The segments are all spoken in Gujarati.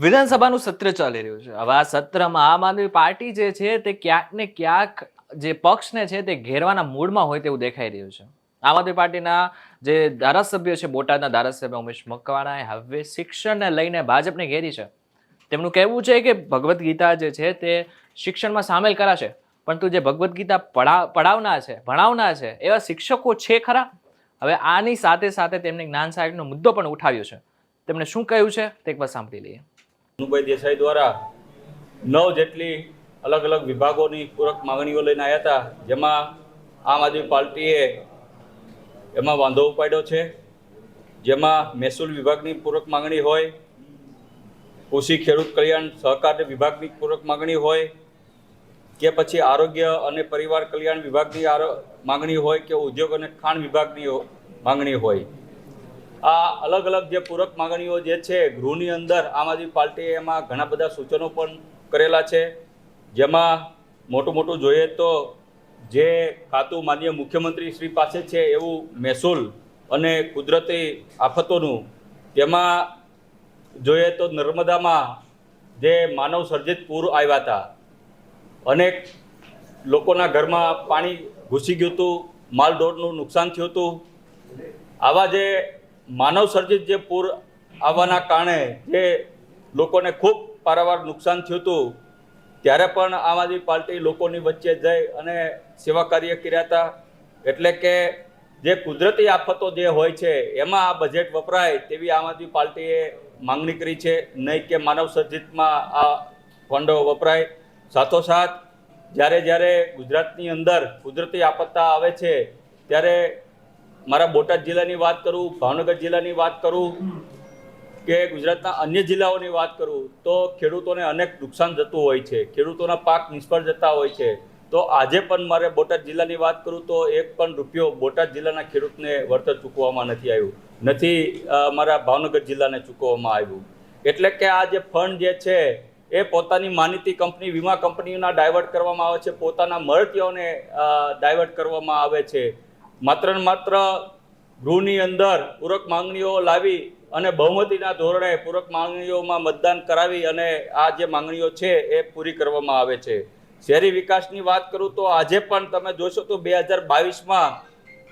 વિધાનસભાનું સત્ર ચાલી રહ્યું છે. હવે આ સત્રમાં આમ આદમી પાર્ટી જે છે તે ક્યાંક ને ક્યાંક જે પક્ષને છે તે ઘેરવાના મૂડમાં હોય તેવું દેખાઈ રહ્યું છે. આમ આદમી પાર્ટીના જે ધારાસભ્યો છે, બોટાદના ધારાસભ્ય ઉમેશ મકવાણાએ હવે શિક્ષણને લઈને ભાજપને ઘેરી છે. તેમનું કહેવું છે કે ભગવદ્ ગીતા જે છે તે શિક્ષણમાં સામેલ કરાશે. પરંતુ જે ભગવદ્ ગીતા પઢા પઢાવના છે ભણાવના છે, એવા શિક્ષકો છે ખરા? હવે આની સાથે સાથે તેમણે જ્ઞાન સાહેબનો મુદ્દો પણ ઉઠાવ્યો છે. તેમણે શું કહ્યું છે તે એકવાર સાંભળી લઈએ. અનુભાઈ દેસાઈ દ્વારા નવ જેટલી અલગ અલગ વિભાગોની પૂરક માંગણીઓ લઈને આવ્યા હતા, જેમાં આમ આદમી પાર્ટીએ એમાં વાંધો ઉપાડ્યો છે, જેમાં મહેસૂલ વિભાગની પૂરક માંગણી હોય કૃષિ ખેડૂત કલ્યાણ સહકાર વિભાગની પૂરક માંગણી હોય, કે પછી આરોગ્ય અને પરિવાર કલ્યાણ વિભાગની માંગણી હોય કે ઉદ્યોગ અને ખાણ વિભાગની માંગણી હોય. આ અલગ અલગ જે પૂરક માગણીઓ જે છે, ગૃહની અંદર આમ આદમી પાર્ટીએ એમાં ઘણા બધા સૂચનો પણ કરેલા છે. જેમાં મોટું મોટું જોઈએ તો જે ખાતું માન્ય મુખ્યમંત્રી શ્રી પાસે છે, એવું મહેસૂલ અને કુદરતી આફતોનું, તેમાં જોઈએ તો નર્મદામાં જે માનવ સર્જિત પૂર આવ્યા હતા અનેક લોકોના ઘરમાં પાણી ઘૂસી ગયું હતું, માલઢોરનું નુકસાન થયું હતું. આવા જે માનવ સર્જિત જે પૂર આવવાના કારણે જે લોકોને ખૂબ પારાવાર નુકસાન થયું હતું, ત્યારે પણ આમ આદમી પાર્ટી લોકોની વચ્ચે જઈ અને સેવા કાર્ય કર્યા હતા. એટલે કે જે કુદરતી આફતો જે હોય છે, એમાં આ બજેટ વપરાય તેવી આમ આદમી પાર્ટીએ માંગણી કરી છે. નહીં કે માનવ સર્જિતમાં આ ફંડો વપરાય. સાથોસાથ, જ્યારે જ્યારે ગુજરાતની અંદર કુદરતી આપત્તા આવે છે, ત્યારે મારા બોટાદ જિલ્લાની વાત કરું, ભાવનગર જિલ્લાની વાત કરું કે ગુજરાતના અન્ય જિલ્લાઓની વાત કરું, તો ખેડૂતોને અનેક નુકસાન જતું હોય છે. ખેડૂતોના પાક નિષ્ફળ જતા હોય છે. તો આજે પણ મારે બોટાદ જિલ્લાની વાત કરું, તો એક પણ રૂપિયો બોટાદ જિલ્લાના ખેડૂતને વળતર ચૂકવવામાં નથી આવ્યું. નથી મારા ભાવનગર જિલ્લાને ચૂકવવામાં આવ્યું. એટલે કે આ જે ફંડ જે છે, એ પોતાની માનીતી કંપની, વીમા કંપનીઓના ડાયવર્ટ કરવામાં આવે છે, પોતાના મળતીઓને ડાયવર્ટ કરવામાં આવે છે. માત્ર ને માત્ર ગૃહની અંદર પૂરક માંગણીઓ લાવી અને બહુમતીના ધોરણે પૂરક માંગણીઓમાં મતદાન કરાવી અને આ જે માંગણીઓ છે એ પૂરી કરવામાં આવે છે. શહેરી વિકાસની વાત કરું તો આજે પણ તમે જોશો તો બે હજાર બાવીસમાં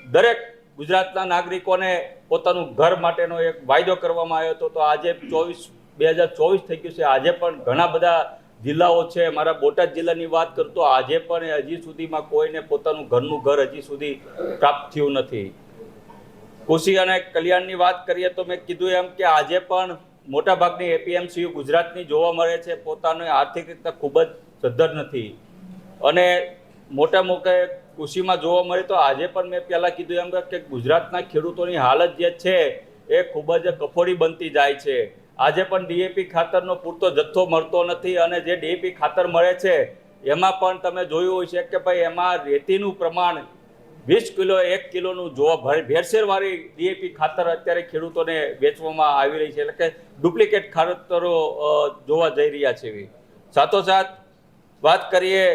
દરેક ગુજરાતના નાગરિકોને પોતાનું ઘર માટેનો એક વાયદો કરવામાં આવ્યો હતો. તો આજે ચોવીસ, બે હજાર ચોવીસ થઈ ગયું છે. આજે પણ ઘણા બધા જિલ્લાઓ છે, મારા બોટાદ જિલ્લાની વાત કરું તો આજે પણ હજી સુધીમાં કોઈને પોતાનું ઘરનું ઘર હજી સુધી પ્રાપ્ત થયું નથી. કૃષિ અને કલ્યાણની વાત કરીએ તો મેં કીધું એમ કે આજે પણ મોટાભાગની એપીએમસીયુ ગુજરાતની જોવા મળે છે, પોતાની આર્થિક રીતે ખૂબ જ સદ્ધર નથી. અને મોટા મોટે કૃષિમાં જોવા મળે તો આજે પણ મેં પહેલાં કીધું એમ કે ગુજરાતના ખેડૂતોની હાલત જે છે, એ ખૂબ જ કફોડી બનતી જાય છે. આજે પણ ડીએપી ખાતરનો પૂરતો જથ્થો મળતો નથી અને જે ડીએપી ખાતર મળે છે, એમાં પણ તમે જોયું હોય છે કે ભાઈ એમાં રેતીનું પ્રમાણ વીસ કિલો, એક કિલોનું જોવા ભેળસેળવાળી ડીએપી ખાતર અત્યારે ખેડૂતોને વેચવામાં આવી રહી છે. એટલે કે ડુપ્લિકેટ ખાતરો જોવા જઈ રહ્યા છે એવી. સાથોસાથ વાત કરીએ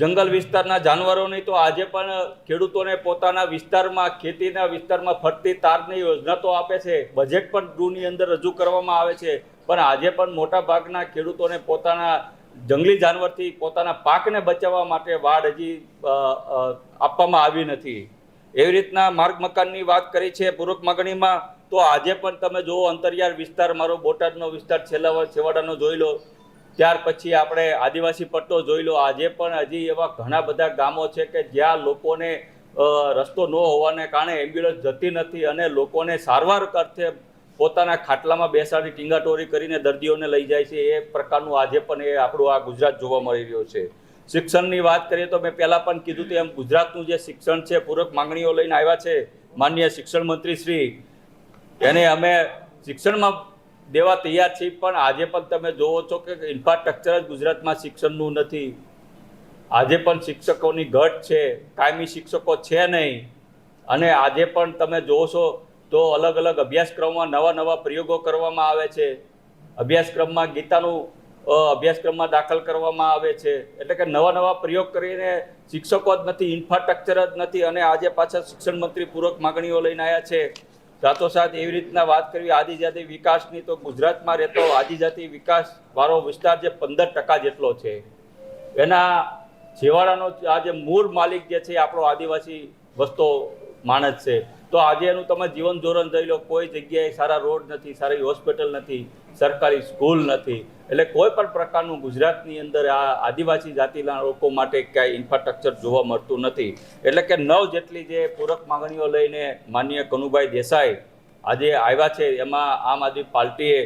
જંગલ વિસ્તારના જાનવરોની તો આજે પણ ખેડૂતોને પોતાના વિસ્તારમાં, ખેતીના વિસ્તારમાં ફરતી તારની યોજના તો આપે છે. બજેટ પણ ગૃહની અંદર રજૂ કરવામાં આવે છે. પણ આજે પણ મોટા ભાગના ખેડૂતોને પોતાના જંગલી જાનવરથી પોતાના પાકને બચાવવા માટે વાડ હજી આપવામાં આવી નથી. એવી રીતના માર્ગ મકાનની વાત કરી છે પૂર્વક માગણીમાં, તો આજે પણ તમે જુઓ અંતરિયાળ વિસ્તાર, મારો બોટાદનો વિસ્તાર છેલ્લા છેવાડાનો જોઈ લો. ત્યાર પછી આપણે આદિવાસી પટ્ટો જોઈ લો. આજે પણ હજી એવા ઘણા બધા ગામો છે કે જ્યાં લોકોને રસ્તો ન હોવાને કારણે એમ્બ્યુલન્સ જતી નથી અને લોકોને સારવાર અર્થે પોતાના ખાટલામાં બેસાડી ટીંગાટોરી કરીને દર્દીઓને લઈ જાય છે. એ પ્રકારનું આજે પણ એ આપણું આ ગુજરાત જોવા મળી રહ્યો છે. શિક્ષણની વાત કરીએ તો મેં પહેલાં પણ કીધું તેમ ગુજરાતનું જે શિક્ષણ છે, પૂરક માંગણીઓ લઈને આવ્યા છે માન્ય શિક્ષણ મંત્રી શ્રી. એને અમે શિક્ષણમાં દેવા તૈયાર છીએ પણ આજે પણ તમે જોવો છો કે ઇન્ફ્રાસ્ટ્રક્ચર જ ગુજરાતમાં શિક્ષણનું નથી. આજે પણ શિક્ષકોની ઘટ છે, કાયમી શિક્ષકો છે નહીં. અને આજે પણ તમે જોશો છો તો અલગ અલગ અભ્યાસક્રમમાં નવા નવા પ્રયોગો કરવામાં આવે છે. અભ્યાસક્રમમાં ગીતાનું અભ્યાસક્રમમાં દાખલ કરવામાં આવે છે. એટલે કે નવા નવા પ્રયોગ કરીને શિક્ષકો જ નથી ઇન્ફ્રાસ્ટ્રક્ચર જ નથી અને આજે પાછા શિક્ષણ મંત્રી પૂરક માગણીઓ લઈને આવ્યા છે. સાથોસાથ એવી રીતના વાત કરવી, આદિજાતિ વિકાસની તો ગુજરાતમાં રહેતો આદિજાતિ વિકાસ વાળો વિસ્તાર જે પંદર ટકા જેટલો છે. એના છેવાડાનો આ જે મૂળ માલિક જે છે આપણો આદિવાસી વસ્તો માણસ છે. તો આજે એનું તમે જીવન ધોરણ જોઈ લો, કોઈ જગ્યાએ સારા રોડ નથી, સારી હોસ્પિટલ નથી, સરકારી સ્કૂલ નથી, એટલે કોઈ પણ પ્રકારનું ગુજરાતની અંદર આ આદિવાસી જાતિના લોકો માટે ક્યાંય ઇન્ફ્રાસ્ટ્રક્ચર જોવા મળતું નથી. એટલે કે નવ જેટલી જે પૂરક માંગણીઓ લઈને માનનીય કનુભાઈ દેસાઈ આજે આવ્યા છે, એમાં આમ આદમી પાર્ટીએ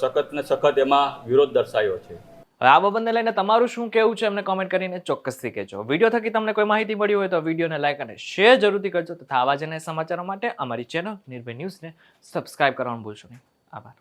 સખત ને સખત એમાં વિરોધ દર્શાવ્યો છે. હવે આ બાબતને લઈને તમારું શું કહેવું છે, એમને કોમેન્ટ કરીને ચોક્કસથી કહેજો. વીડિયો થકી તમને કોઈ માહિતી મળી હોય તો વિડીયોને લાઈક અને શેર જરૂરથી કરજો. તથા આવા જ સમાચારો માટે અમારી ચેનલ નિર્ભય ન્યૂઝને સબસ્ક્રાઇબ કરવાનું ભૂલશો નહીં. આભાર.